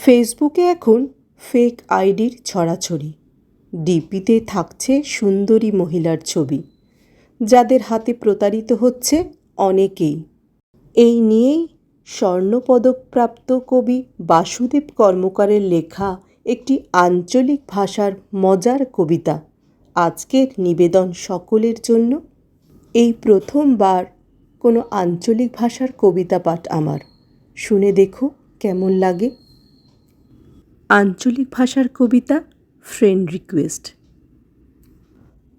ফেসবুকে এখন ফেক আইডির ছড়াছড়ি। ডিপিতে থাকছে সুন্দরী মহিলার ছবি। যাদের হাতে প্রতারিত হচ্ছে অনেকেই। এই নিয়েই স্বর্ণপদকপ্রাপ্ত কবি বাসুদেব কর্মকারের লেখা একটি আঞ্চলিক ভাষার মজার কবিতা। আজকের নিবেদন সকলের জন্য। এই প্রথমবার কোনো আঞ্চলিক ভাষার কবিতা পাঠ আমার। শুনে দেখো কেমন লাগে। আঞ্চলিক ভাষার কবিতা ফ্রেন্ড রিকোয়েস্ট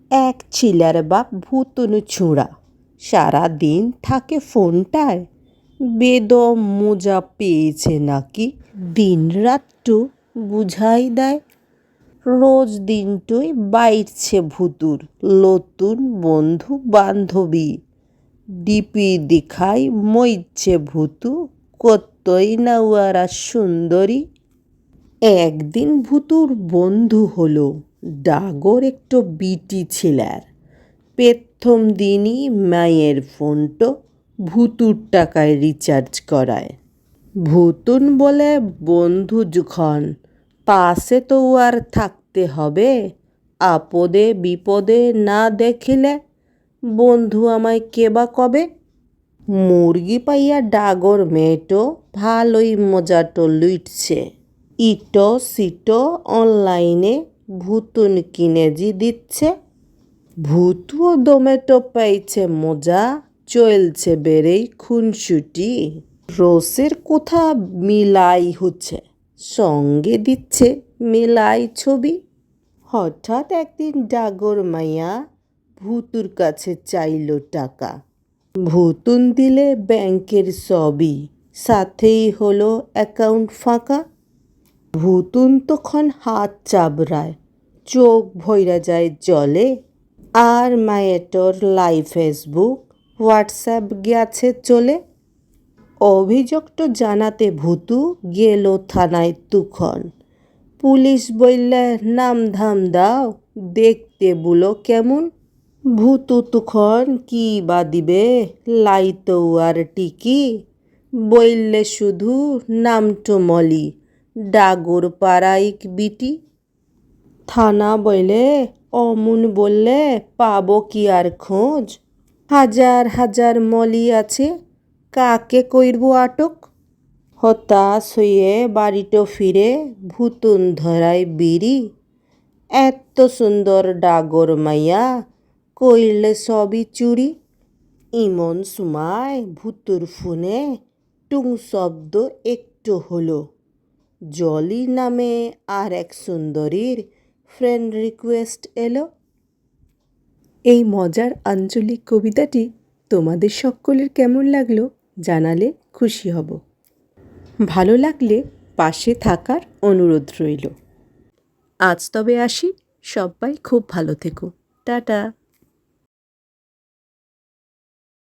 এক ছিলার বাপ ভূতনু ছুঁড়া। সারা দিন থাকে ফোনটায়। বেদম মোজা পেয়েছে নাকি? দিন রাতটু বুঝাই দেয়। রোজ দিনটুই বাইরছে ভুতুর। নতুন বন্ধু বান্ধবী। ডিপি দেখাই মইছে ভুতু। কতই না উয়ারা সুন্দরী। একদিন ভুতুর বন্ধু হলো, ডাগর একটু বিটি ছেলার। প্রথম দিনই মায়ের ফোনটো ভুতুর টাকায় রিচার্জ করায়। ভুতুন বলে, বন্ধু যখন পাশে তো আর থাকতে হবে, আপদে বিপদে না দেখিলে বন্ধু আমায় কেবা কবে? মুরগি পাইয়া ডাগর মেয়েটো ভালোই মজাটো লুইটছে। ইটো সিটো অনলাইনে ভুতুন কিনে জি দিচ্ছে। ভুতুও দমেটো পাইছে, মজা চলছে বেড়েই খুনসুটি। রোসের কোথা মিলাই হচ্ছে? সঙ্গে দিচ্ছে মিলাই ছবি। হঠাৎ একদিন ডাগর মাইয়া ভুতুর কাছে চাইল টাকা। ভুতুন দিলে ব্যাংকের সবই সাথেই হলো অ্যাকাউন্ট ফাঁকা। ভুতুন তখন হাত চাবড়ায়, চোখ ভৈরা যায় জলে। আর মায়েটোর লাইভ ফেসবুক হোয়াটসঅ্যাপ গেছে চলে। অভিযোগটা জানাতে ভূতু গেল থানায় তুখন পুলিশ বললে নাম ধাম দাও, দেখতে বুলো কেমন। ভূতু তুখন কি বা দিবে লাইতো আর টিকি। বললে শুধু নামটো মলি। ডাগর পাড়াইক বিটি। থানা বইলে অমন বললে পাবো কি আর খোঁজ? হাজার হাজার মলি আছে, কাকে কইরব আটক? হতাশ হয়ে বাড়িটো ফিরে, ভুতুন ধরায় বিড়ি। এত সুন্দর ডাগর মাইয়া, কইলে সবই চুরি। ইমন সুমায় ভুতুর ফোনে টুং শব্দ একটু হলো। জলি নামে আর এক সুন্দরীর ফ্রেন্ড রিকোয়েস্ট এলো। এই মজার আঞ্চলিক কবিতাটি তোমাদের সকলের কেমন লাগল জানালে খুশি হব। ভালো লাগলে পাশে থাকার অনুরোধ রইল। আজ তবে আসি, সবাই খুব ভালো থেকো। টাটা।